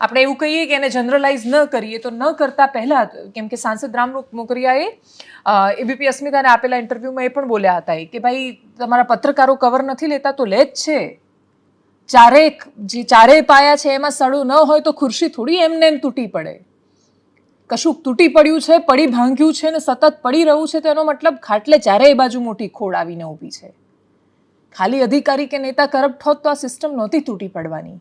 આપણે એવું કહીએ કે એને જનરલાઇઝ ન કરીએ, તો ન કરતા પહેલા કેમ કે સાંસદ રામ મોકરિયાએ એબીપી અસ્મિતાને આપેલા ઇન્ટરવ્યુમાં એ પણ બોલ્યા હતા કે ભાઈ, તમારા પત્રકારો કવર નથી લેતા તો લે જ છે. ચારેક, જે ચારેય પાયા છે એમાં સડું ન હોય તો ખુરશી થોડી એમને એમ તૂટી પડે. કશુંક તૂટી પડ્યું છે, પડી ભાંગ્યું છે ને સતત પડી રહ્યું છે, તો એનો મતલબ ખાટલે ચારેય બાજુ મોટી ખોડ આવીને ઊભી છે. ખાલી અધિકારી કે નેતા કરપ્ટ હોત તો આ સિસ્ટમ નહોતી તૂટી પડવાની.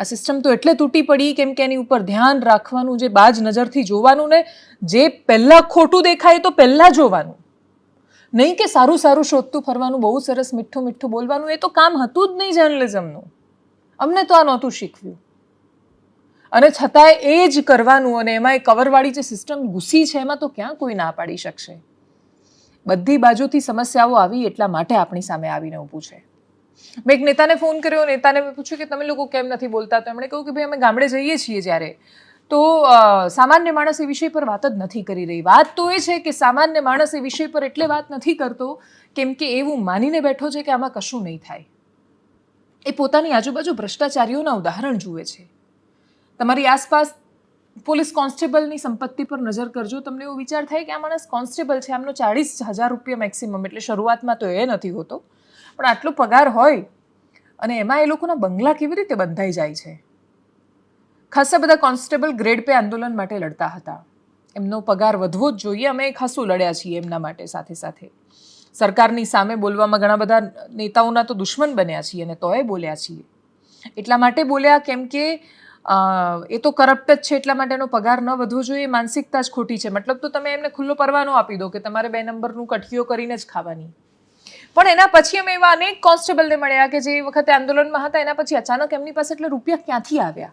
આ સિસ્ટમ તો એટલે તૂટી પડી કેમ કે એની ઉપર ધ્યાન રાખવાનું જે બાજ નજરથી જોવાનું ને, જે પહેલાં ખોટું દેખાય તો પહેલાં જોવાનું. નહીં કે સારું સારું શોધતું ફરવાનું, બહુ સરસ મીઠું મીઠું બોલવાનું, એ તો કામ હતું જ નહીં જર્નલિઝમનું. અમને તો આ નહોતું શીખવ્યું. અને છતાંય એ જ કરવાનું અને એમાં એ કવરવાળી જે સિસ્ટમ ઘૂસી છે, એમાં તો ક્યાં કોઈ ના પાડી શકશે? બધી બાજુથી સમસ્યાઓ આવી એટલા માટે આપણી સામે આવીને ઊભું છે. મેં એક નેતાને ફોન કર્યો, નેતાને મેં પૂછ્યું કે તમે લોકો કેમ નથી બોલતા? તો એમણે કહ્યું કે ભાઈ અમે ગામડે જઈએ છીએ જ્યારે. તો સામાન્ય માણસ એ વિષય પર વાત જ નથી કરી રહી. વાત તો એ છે કે સામાન્ય માણસ એ વિષય પર એટલે વાત નથી કરતો કેમ કે એવું માનીને બેઠો છે કે આમાં કશું નહીં થાય. એ પોતાની આજુબાજુ ભ્રષ્ટાચારીઓના ઉદાહરણ જુએ છે. તમારી આસપાસ પોલીસ કોન્સ્ટેબલની સંપત્તિ પર નજર કરજો, તમને એવો વિચાર થાય કે આ માણસ કોન્સ્ટેબલ છે, આમનો ચાળીસ હજાર રૂપિયા મેક્સિમમ, એટલે શરૂઆતમાં તો એ નથી હોતો. પણ આટલો પગાર હોય અને એમાં એ લોકોના બંગલા કેવી રીતે બંધાઈ જાય છે? ખાસા બધા કોન્સ્ટેબલ ગ્રેડ પે આંદોલન માટે લડતા હતા. એમનો પગાર વધવો જ જોઈએ. અમે ખાસું લડ્યા છીએ એમના માટે સાથે સાથે. સરકારની સામે બોલવામાં ઘણા બધા નેતાઓના તો દુશ્મન બન્યા છીએ અને તોય બોલ્યા છીએ. એટલા માટે બોલ્યા કેમ કે એ તો કરપ્ટ જ છે એટલા માટેનો પગાર ન વધવો જોઈએ. માનસિકતા જ ખોટી છે. મતલબ તો તમે એમને ખુલ્લો પરવાનો આપી દો કે તમારે બે નંબરનું કઠિયો કરીને જ ખાવાની. પણ એના પછી અમે એવા અનેક કોન્સ્ટેબલને મળ્યા કે જે વખતે આંદોલનમાં હતા, એના પછી અચાનક એમની પાસે એટલે રૂપિયા ક્યાંથી આવ્યા?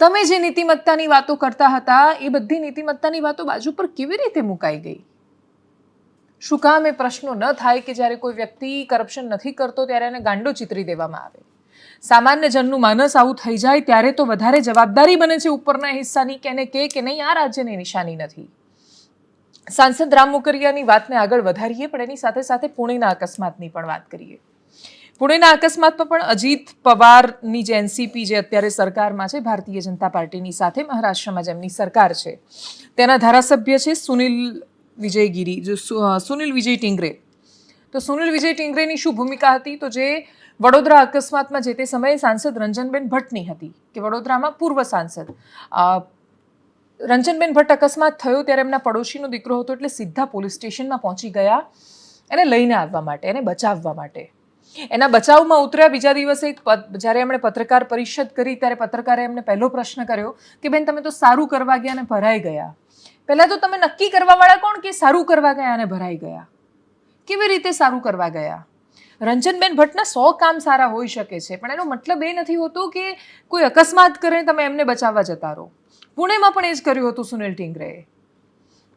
તમે જે નીતિમત્તાની વાતો કરતા હતા, એ બધી નીતિમત્તાની વાતો બાજુ પર કેવી રીતે મુકાઈ ગઈ? શું કામ એ પ્રશ્નો ન થાય કે જ્યારે કોઈ વ્યક્તિ કરપ્શન નથી કરતો ત્યારે એને ગાંડો ચિતરી દેવામાં આવે? સામાન્ય જનનું માનસ આવું થઈ જાય ત્યારે તો વધારે જવાબદારી બને છે ઉપરના હિસ્સાની કે કે કે નહીં, આ રાજ્યની નિશાની નથી. સાંસદ રામ મુકરિયાની વાતને આગળ વધારીએ, પણ એની સાથે સાથે પુણેના અકસ્માતની પણ વાત કરીએ. પુણેના અકસ્માતમાં પણ અજીત પવારની જે એનસીપી જે અત્યારે સરકારમાં છે, ભારતીય જનતા પાર્ટીની સાથે મહારાષ્ટ્રમાં જેમની સરકાર છે. તેના ધારાસભ્ય છે સુનિલ વિજયગીરી, જો સુનિલ વિજય ટીંગરે. તો સુનિલ વિજય ટીંગરેની શું ભૂમિકા હતી? તો જે વડોદરા અકસ્માતમાં જે તે સમયે સાંસદ રંજનબેન ભટ્ટની હતી, કે વડોદરામાં પૂર્વ સાંસદ રંજનબેન ભટ્ટ અકસ્માત થયો ત્યારે એમના પડોશીનો દીકરો હતો એટલે સીધા પોલીસ સ્ટેશનમાં પહોંચી ગયા એને લઈને આવવા માટે, એને બચાવવા માટે. એના બચાવમાં ઉતર્યા બીજા દિવસે જ્યારે એમણે પત્રકાર પરિષદ કરી ત્યારે પત્રકારે એમને પહેલો પ્રશ્ન કર્યો કે, બેન, તમે તો સારું કરવા ગયા અને ભરાઈ ગયા. પહેલાં તો તમે નક્કી કરવાવાળા કોણ કે સારું કરવા ગયા અને ભરાઈ ગયા? કેવી રીતે સારું કરવા ગયા? રંજનબેન ભટ્ટના સો કામ સારા હોઈ શકે છે, પણ એનો મતલબ એ નથી હોતો કે કોઈ અકસ્માત કરે તમે એમને બચાવવા જતા રહો. પુણેમાં પણ એ જ કર્યું હતું સુનિલ ટિંગરેએ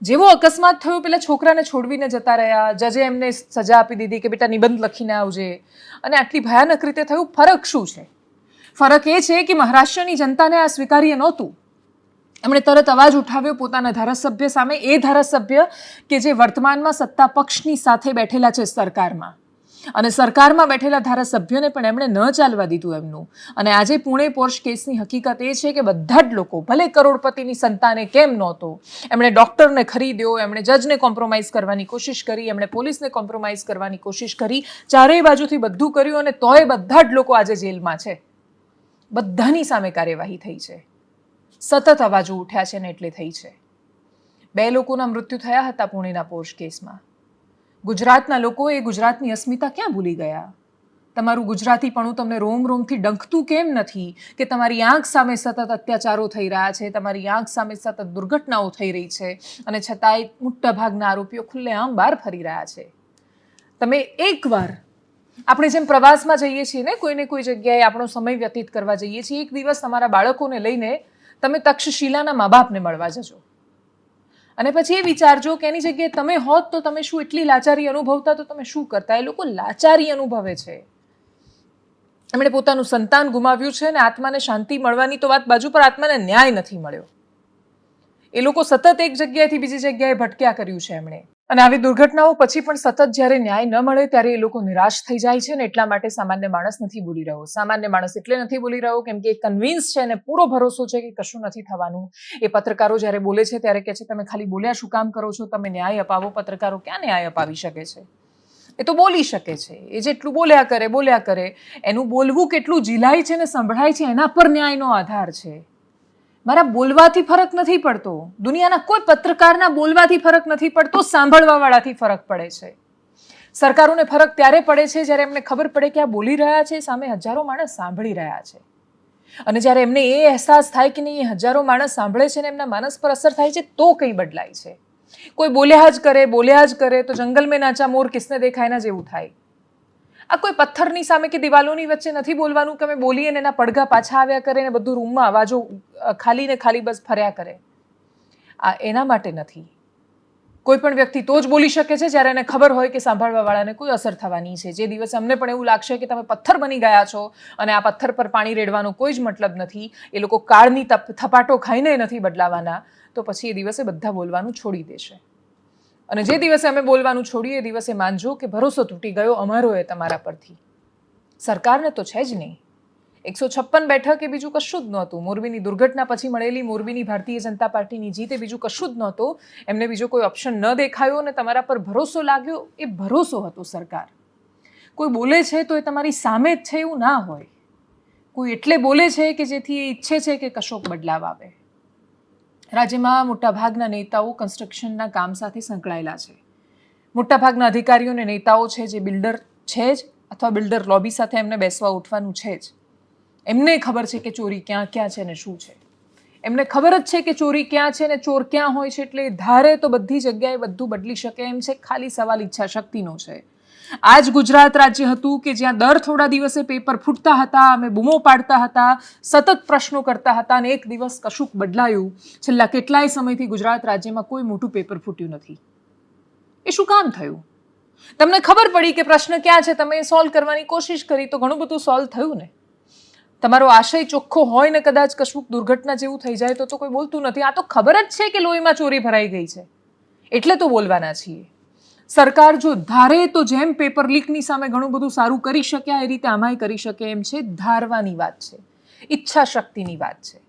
જેવો અકસ્માત થયો, પેલા છોકરાને છોડવીને જતા રહ્યા, જજે એમને સજા આપી દીધી કે, બેટા, નિબંધ લખીને આવજે. અને આટલી ભયાનક રીતે થયું, ફરક શું છે? ફરક એ છે કે મહારાષ્ટ્રની જનતાને આ સ્વીકાર્ય નહોતું. એમણે તરત અવાજ ઉઠાવ્યો પોતાના ધારાસભ્ય સામે, એ ધારાસભ્ય કે જે વર્તમાનમાં સત્તા પક્ષની સાથે બેઠેલા છે સરકારમાં. અને સરકારમાં બેઠેલા ધારાસભ્યોને પણ એમણે ન ચાલવા દીધું એમનું. અને આજે પુણે પોર્શ કેસની હકીકત એ છે કે બધા જ લોકો, ભલે કરોડપતિની સંતાને કેમ નહોતો, એમણે ડૉક્ટરને ખરીદ્યો, એમણે જજને કોમ્પ્રોમાઇઝ કરવાની કોશિશ કરી, એમણે પોલીસને કોમ્પ્રોમાઇઝ કરવાની કોશિશ કરી, ચારેય બાજુથી બધું કર્યું અને તોય બધા જ લોકો આજે જેલમાં છે. બધાની સામે કાર્યવાહી થઈ છે. સતત અવાજો ઉઠ્યા છે ને એટલે થઈ છે. બે લોકોના મૃત્યુ થયા હતા પુણેના પોર્શ કેસમાં. ગુજરાતના લોકો એ ગુજરાતની અસ્મિતા ક્યાં ભૂલી ગયા? તમારું ગુજરાતીપણું તમને રોમ રોમથી ડંખતું કેમ નથી કે તમારી આંખ સામે સતત અત્યાચારો થઈ રહ્યા છે, તમારી આંખ સામે સતત દુર્ઘટનાઓ થઈ રહી છે અને છતાંય મોટાભાગના આરોપીઓ ખુલ્લેઆમ બહાર ફરી રહ્યા છે. તમે એકવાર આપણે જેમ પ્રવાસમાં જઈએ છીએ ને, કોઈને કોઈ જગ્યાએ આપણો સમય વ્યતીત કરવા જઈએ છીએ, એક દિવસ તમારા બાળકોને લઈને તમે તક્ષશિલાના મા બાપને મળવા જજો. અને પછી એ વિચારજો કે એની જગ્યાએ તમે હોત તો તમે શું એટલી લાચારી અનુભવતા? તો તમે શું કરતા? એ લોકો લાચારી અનુભવે છે. એમણે પોતાનું સંતાન ગુમાવ્યું છે અને આત્માને શાંતિ મળવાની તો વાત બાજુ પર આત્માને ન્યાય નથી મળ્યો. એ લોકો સતત એક જગ્યાએથી બીજી જગ્યાએ ભટક્યા કર્યું છે એમણે. અને આવી દુર્ઘટનાઓ પછી પણ સતત જ્યારે ન્યાય ન મળે ત્યારે એ લોકો નિરાશ થઈ જાય છે ને એટલા માટે સામાન્ય માણસ નથી બોલી રહ્યો. સામાન્ય માણસ એટલે નથી બોલી રહ્યો કેમ કે એ કન્વિન્સ છે અને પૂરો ભરોસો છે કે કશું નથી થવાનું. એ પત્રકારો જ્યારે બોલે છે ત્યારે કહે છે, તમે ખાલી બોલ્યા શું કામ કરો છો? તમે ન્યાય અપાવો. પત્રકારો ક્યાં ન્યાય અપાવી શકે છે? એ તો બોલી શકે છે. એ જેટલું બોલ્યા કરે બોલ્યા કરે, એનું બોલવું કેટલું ઝીલાય છે ને સંભળાય છે એના પર ન્યાયનો આધાર છે. મારા બોલવાથી ફરક નથી પડતો. દુનિયાના કોઈ પત્રકારના બોલવાથી ફરક નથી પડતો, સાંભળવાવાળાથી ફરક પડે છે. સરકારોને ફરક ત્યારે પડે છે જ્યારે એમને ખબર પડે કે આ બોલી રહ્યા છે, સામે હજારો માણસ સાંભળી રહ્યા છે. અને જ્યારે એમને એ અહેસાસ થાય કે નહીં, એ હજારો માણસ સાંભળે છે ને એમના માનસ પર અસર થાય છે, તો કંઈ બદલાય છે. કોઈ બોલ્યા જ કરે, બોલ્યા જ કરે, તો જંગલ મેં નાચા મોર, કિસને દેખાયના જેવું થાય. આ કોઈ પથ્થરની સામે કે દિવાલોની વચ્ચે નથી બોલવાનું કે અમે બોલીએ ને એના પડઘા પાછા આવ્યા કરે ને બધું રૂમમાં અવાજો ખાલી ને ખાલી બસ ફર્યા કરે. આ એના માટે નથી. કોઈ પણ વ્યક્તિ તો જ બોલી શકે છે જ્યારે એને ખબર હોય કે સાંભળવાવાળાને કોઈ અસર થવાની છે. જે દિવસે અમને પણ એવું લાગશે કે તમે પથ્થર બની ગયા છો અને આ પથ્થર પર પાણી રેડવાનો કોઈ જ મતલબ નથી, એ લોકો કાળની તપ, થપાટો ખાઈને નથી બદલાવાના, તો પછી એ દિવસે બધા બોલવાનું છોડી દેશે. અને જે દિવસે અમે બોલવાનું છોડીએ એ દિવસે માનજો કે ભરોસો તૂટી ગયો અમારો એ તમારા પરથી. સરકારને તો છે જ નહીં. એકસો છપ્પન બેઠક એ બીજું કશું જ નહોતું. મોરબીની દુર્ઘટના પછી મળેલી મોરબીની ભારતીય જનતા પાર્ટીની જીત એ બીજું કશું જ નહોતું. એમને બીજો કોઈ ઓપ્શન ન દેખાયો અને તમારા પર ભરોસો લાગ્યો એ ભરોસો હતો સરકાર. કોઈ બોલે છે તો એ તમારી સામે જ છે એવું ના હોય. કોઈ એટલે બોલે છે કે જેથી એ ઈચ્છે છે કે કશોક બદલાવ આવે. રાજ્યમાં મોટાભાગના નેતાઓ કન્સ્ટ્રક્શનના કામ સાથે સંકળાયેલા છે. મોટાભાગના અધિકારીઓ અને નેતાઓ છે જે બિલ્ડર છે જ અથવા બિલ્ડર લોબી સાથે એમને બેસવા ઉઠવાનું છે જ. એમને ખબર છે કે ચોરી ક્યાં ક્યાં છે ને શું છે. એમને ખબર જ છે કે ચોરી ક્યાં છે ને ચોર ક્યાં હોય છે એટલે ધારે તો બધી જગ્યાએ બધું બદલી શકે એમ છે. ખાલી સવાલ ઈચ્છા શક્તિનો છે. આ જ ગુજરાત રાજ્ય હતું કે જ્યાં દર થોડા દિવસે પેપર ફૂટતા હતા, અમે બૂમો પાડતા હતા, સતત પ્રશ્નો કરતા હતા અને એક દિવસ કશુંક બદલાયું. છેલ્લા કેટલાય સમયથી ગુજરાત રાજ્યમાં કોઈ મોટું પેપર ફૂટ્યું નથી. એ શું કામ થયું? તમને ખબર પડી કે પ્રશ્ન ક્યાં છે? તમે સોલ્વ કરવાની કોશિશ કરી તો ઘણું બધું સોલ્વ થયું ને. તમારો આશય ચોખ્ખો હોય ને કદાચ કશુંક દુર્ઘટના જેવું થઈ જાય તો તો કોઈ બોલતું નથી. આ તો ખબર જ છે કે લોહીમાં ચોરી ભરાઈ ગઈ છે. એટલે તો બોલવાના છીએ. સરકાર જો ધારે તો જેમ પેપર લીકની સામે ઘણું બધું સારું કરી શક્યા એ રીતે આમાંય કરી શકે એમ છે, ધારવાની વાત છે ઈચ્છા શક્તિની વાત છે.